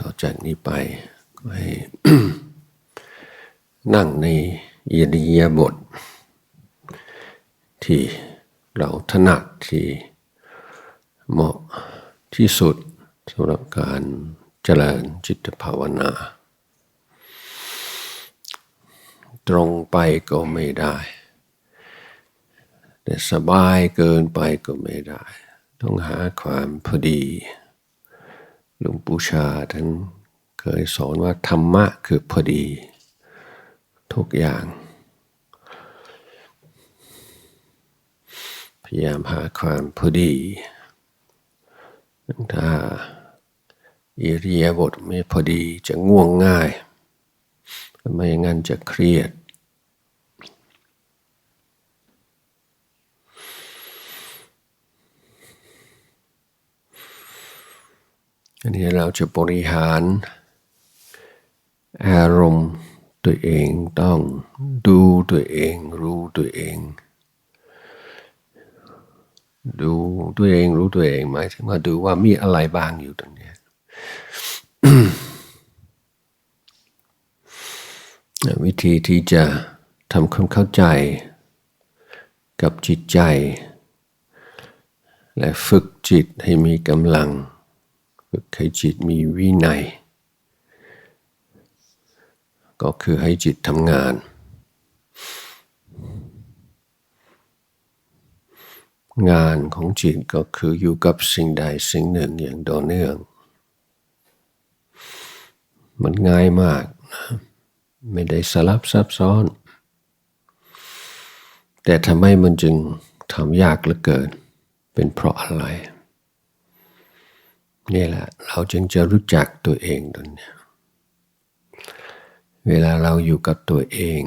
ต่อจากนี้ไปก็ให้นั่งในอิริยาบถที่เราถนัดที่เหมาะที่สุดสำหรับการเจริญจิตภาวนา ตรงไปก็ไม่ได้ แต่สบายเกินไปก็ไม่ได้ ต้องหาความพอดี หลวงปู่ชาท่านเคยสอนว่าธรรมะคือพอดี ทุกอย่าง พยายามหาความพอดีถ้าอิริยาบถไม่พอดีจะง่วงง่าย ไม่อย่างนั้นจะเครียด อันนี้เราจะบริหาร อารมณ์ตัวเองต้องดูตัวเองรู้ตัวเอง ดูตัวเองรู้ตัวเองหมายถึงว่าดูว่ามีอะไรบ้างอยู่ตรงนี้วิธีที่จะทำความเข้าใจกับจิตใจ และฝึกจิตให้มีกำลัง ฝึกให้จิตมีวินัย ก็คือให้จิตทำงาน งานของจิตก็คืออยู่กับสิ่งใดสิ่งหนึ่งอย่างต่อเนื่อง มันง่ายมากนะไม่ได้สลับซับซ้อน แต่ทำไมมันจึงทำยากเหลือเกิน เป็นเพราะอะไร นี่แหละเราจึงจะรู้จักตัวเองตรงนี้เวลาเราอยู่กับตัวเอง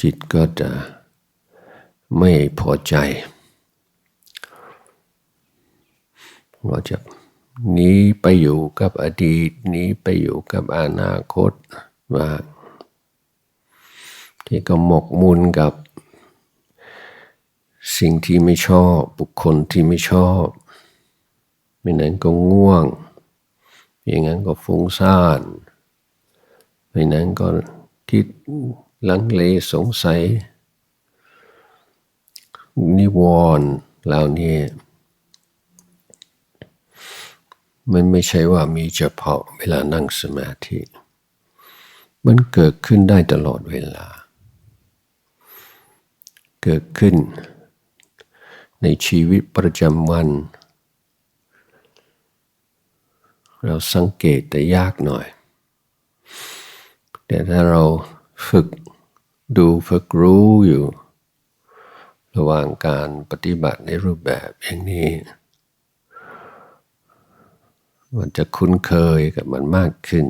จิตก็จะไม่พอใจว่าจะหนีไปอยู่กับอดีตหนีไปอยู่กับอนาคตว่าที่ก็หมกมุ่นกับ สิ่งที่ไม่ชอบบุคคลที่ไม่ชอบ ไม่นั้นก็ง่วงอย่างนั้นก็ฟุ้งซ่านไม่นั้นก็คิดลังเลสงสัย นิวรณ์เหล่านี้มันไม่ใช่ว่ามีเฉพาะเวลานั่งสมาธิ มันเกิดขึ้นได้ตลอดเวลา เกิดขึ้นในชีวิตประจำวัน เราสังเกตแต่ยากหน่อย แต่ถ้าเราฝึกดูฝึกรู้อยู่ ระหว่างการปฏิบัติในรูปแบบอย่างนี้ มันจะคุ้นเคยกับมันมากขึ้น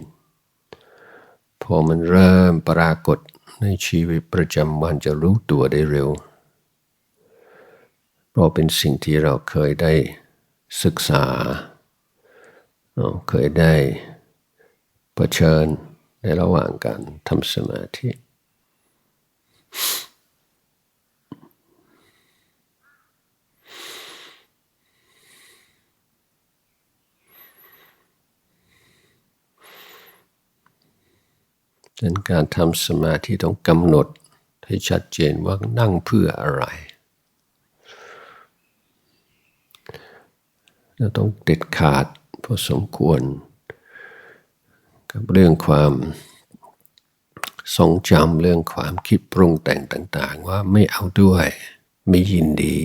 พอมันเริ่มปรากฏในชีวิตประจำวันจะรู้ตัวได้เร็วเพราะเป็นสิ่งที่เราเคยได้ศึกษา เคยได้เผชิญในระหว่างการทำสมาธิ ดังการทำสมาธิต้องกำหนดให้ชัดเจนว่านั่งเพื่ออะไร เราต้องเด็ดขาด พอสมควร กับเรื่องความทรงจำเรื่องความคิดปรุงแต่งต่าง ๆ ว่าไม่เอาด้วยไม่ยินดี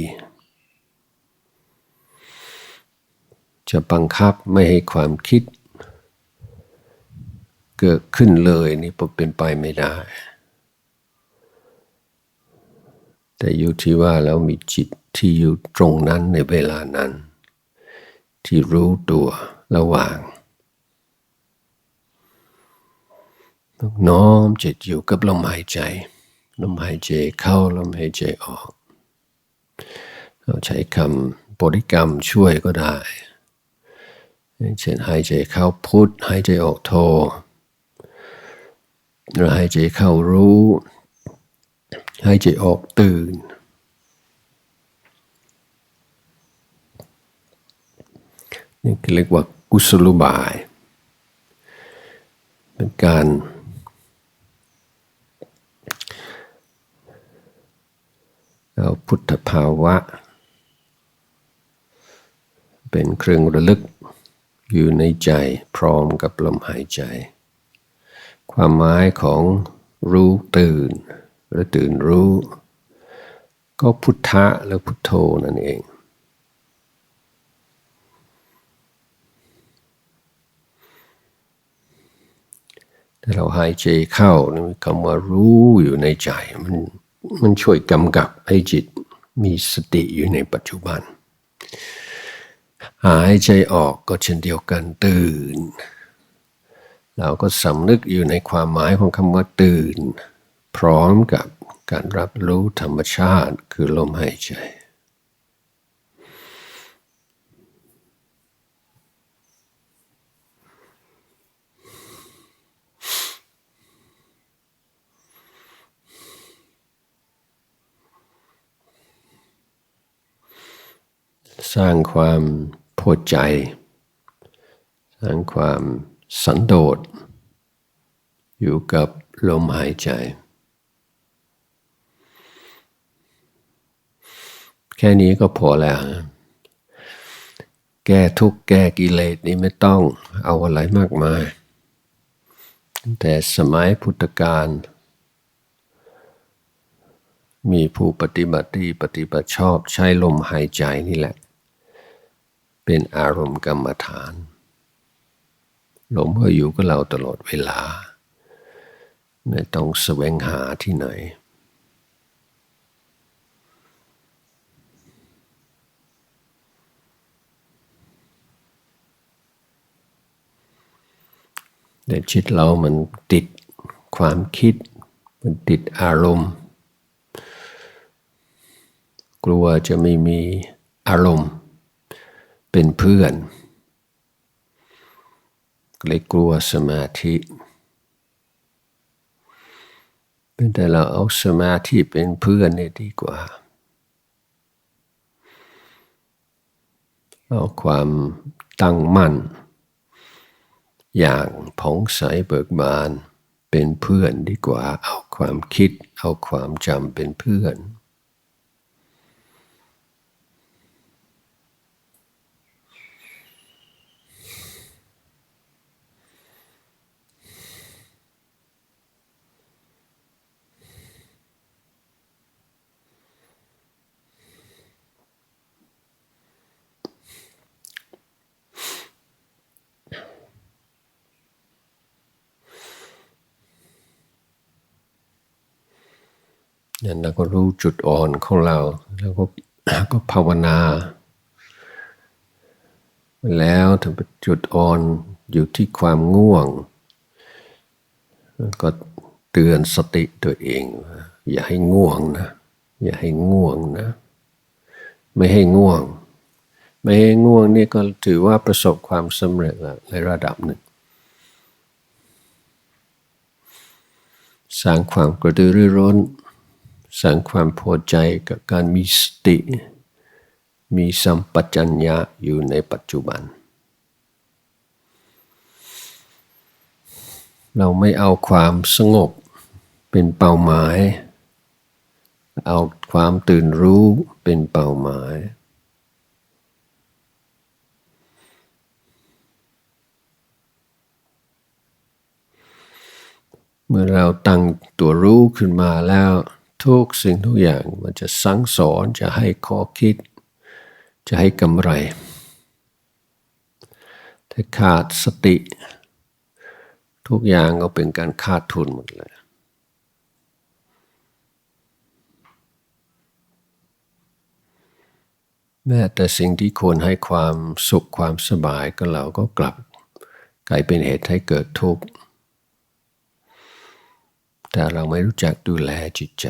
จะบังคับไม่ให้ความคิด เกิดขึ้นเลยนี่เป็นไปไม่ได้ แต่อยู่ที่ว่าเรามีจิตที่อยู่ตรงนั้นในเวลานั้น ที่รู้ตัวระหว่างน้อมจิตอยู่กับลมหายใจ ลมหายใจเข้าลมหายใจออก เราใช้คำบริกรรมช่วยก็ได้ เช่นหายใจเข้าพุทหายใจออกโทเราหายใจเข้ารู้ หายใจออกตื่น นี่เรียกว่ากุศลุบาย เป็นการเอาพุทธภาวะ เป็นเครื่องระลึกอยู่ในใจพร้อมกับลมหายใจ ความหมายของรู้ตื่น หรือตื่นรู้ ก็พุทธะหรือพุทโธนั่นเอง ถ้าเราหายใจเข้าคำว่ารู้อยู่ในใจ มันมันช่วยกำกับให้จิตมีสติอยู่ในปัจจุบัน หายใจออกก็เช่นเดียวกันตื่น เราก็สำนึกอยู่ในความหมายของคำว่าตื่น พร้อมกับการรับรู้ธรรมชาติคือลมหายใจ สร้างความพอใจ สร้างความสันโดษ อยู่กับลมหายใจ แค่นี้ก็พอแล้ว แก้ทุกแก้กิเลสนี้ไม่ต้องเอาอะไรมากมาย แต่สมัยพุทธกาลมีผู้ปฏิบัติดีปฏิบัติชอบใช้ลมหายใจนี่แหละ เป็นอารมณ์กรรมฐาน ลมก็อยู่กับเราตลอดเวลา ไม่ต้องแสวงหาที่ไหน แต่จิตเรามันติดความคิด มันติดอารมณ์ กลัวจะไม่มีอารมณ์ เป็นเพื่อนเลยกลัวสมาธิเป็นแต่เราเอาสมาธิเป็นเพื่อนเนี่ยดีกว่า เอาความตั้งมั่น อย่างผ่องใสเบิกบานเป็นเพื่อนดีกว่า เอาความคิด เอาความจำเป็นเพื่อน นี่ยเราก็รู้จุดอ่อนของเรา แล้วก็ก็ภาวนา แล้วถึงจุดอ่อนอยู่ที่ความง่วง ก็เตือนสติตัวเอง อย่าให้ง่วงนะ อย่าให้ง่วงนะ ไม่ให้ง่วง ไม่ให้ง่วงนี่ก็ถือว่าประสบความสำเร็จในระดับหนึ่งสร้างความกระตือรือร้น สร้างความพอใจกับการมีสติ มีสัมปชัญญะอยู่ในปัจจุบัน เราไม่เอาความสงบเป็นเป้าหมาย เอาความตื่นรู้เป็นเป้าหมายเมื่อเราตั้งตัวรู้ขึ้นมาแล้ว ทุกสิ่งทุกอย่างมันจะสั่งสอนจะให้ข้อคิด จะให้กำไร ถ้าขาดสติ ทุกอย่างก็เป็นการขาดทุนหมดเลยแม้แต่สิ่งที่ควรให้ความสุขความสบายก็เราก็กลับ กลายเป็นเหตุให้เกิดทุกข์ ถ้าเราไม่รู้จักดูแลจิตใจ